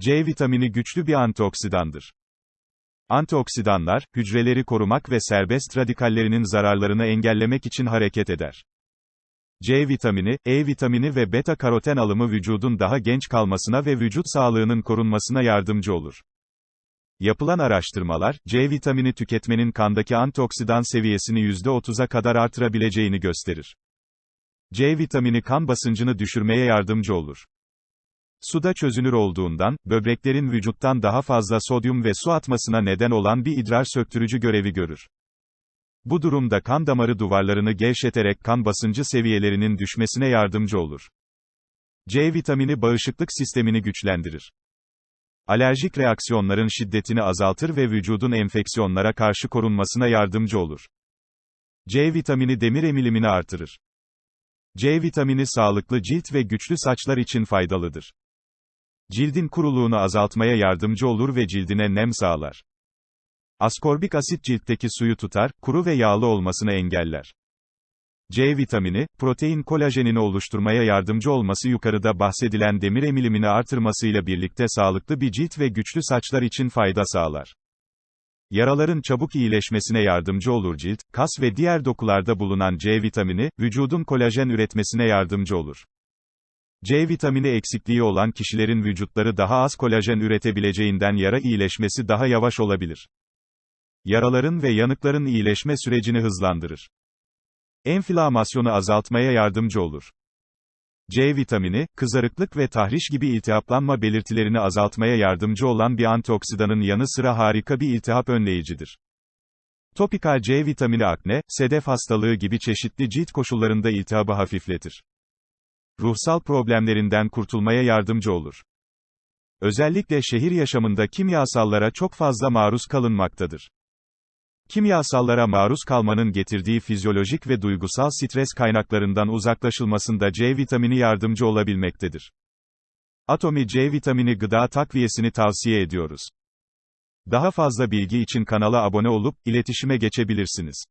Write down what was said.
C vitamini güçlü bir antioksidandır. Antioksidanlar, hücreleri korumak ve serbest radikallerinin zararlarını engellemek için hareket eder. C vitamini, E vitamini ve beta karoten alımı vücudun daha genç kalmasına ve vücut sağlığının korunmasına yardımcı olur. Yapılan araştırmalar, C vitamini tüketmenin kandaki antioksidan seviyesini %30'a kadar artırabileceğini gösterir. C vitamini kan basıncını düşürmeye yardımcı olur. Suda çözünür olduğundan, böbreklerin vücuttan daha fazla sodyum ve su atmasına neden olan bir idrar söktürücü görevi görür. Bu durumda kan damarı duvarlarını gevşeterek kan basıncı seviyelerinin düşmesine yardımcı olur. C vitamini bağışıklık sistemini güçlendirir. Alerjik reaksiyonların şiddetini azaltır ve vücudun enfeksiyonlara karşı korunmasına yardımcı olur. C vitamini demir emilimini artırır. C vitamini sağlıklı cilt ve güçlü saçlar için faydalıdır. Cildin kuruluğunu azaltmaya yardımcı olur ve cildine nem sağlar. Askorbik asit ciltteki suyu tutar, kuru ve yağlı olmasını engeller. C vitamini, protein kolajenini oluşturmaya yardımcı olması yukarıda bahsedilen demir emilimini artırmasıyla birlikte sağlıklı bir cilt ve güçlü saçlar için fayda sağlar. Yaraların çabuk iyileşmesine yardımcı olur cilt, kas ve diğer dokularda bulunan C vitamini, vücudun kolajen üretmesine yardımcı olur. C vitamini eksikliği olan kişilerin vücutları daha az kolajen üretebileceğinden yara iyileşmesi daha yavaş olabilir. Yaraların ve yanıkların iyileşme sürecini hızlandırır. Enflamasyonu azaltmaya yardımcı olur. C vitamini, kızarıklık ve tahriş gibi iltihaplanma belirtilerini azaltmaya yardımcı olan bir antioksidanın yanı sıra harika bir iltihap önleyicidir. Topikal C vitamini akne, sedef hastalığı gibi çeşitli cilt koşullarında iltihabı hafifletir. Ruhsal problemlerinden kurtulmaya yardımcı olur. Özellikle şehir yaşamında kimyasallara çok fazla maruz kalınmaktadır. Kimyasallara maruz kalmanın getirdiği fizyolojik ve duygusal stres kaynaklarından uzaklaşılmasında C vitamini yardımcı olabilmektedir. Atomi C vitamini gıda takviyesini tavsiye ediyoruz. Daha fazla bilgi için kanala abone olup, iletişime geçebilirsiniz.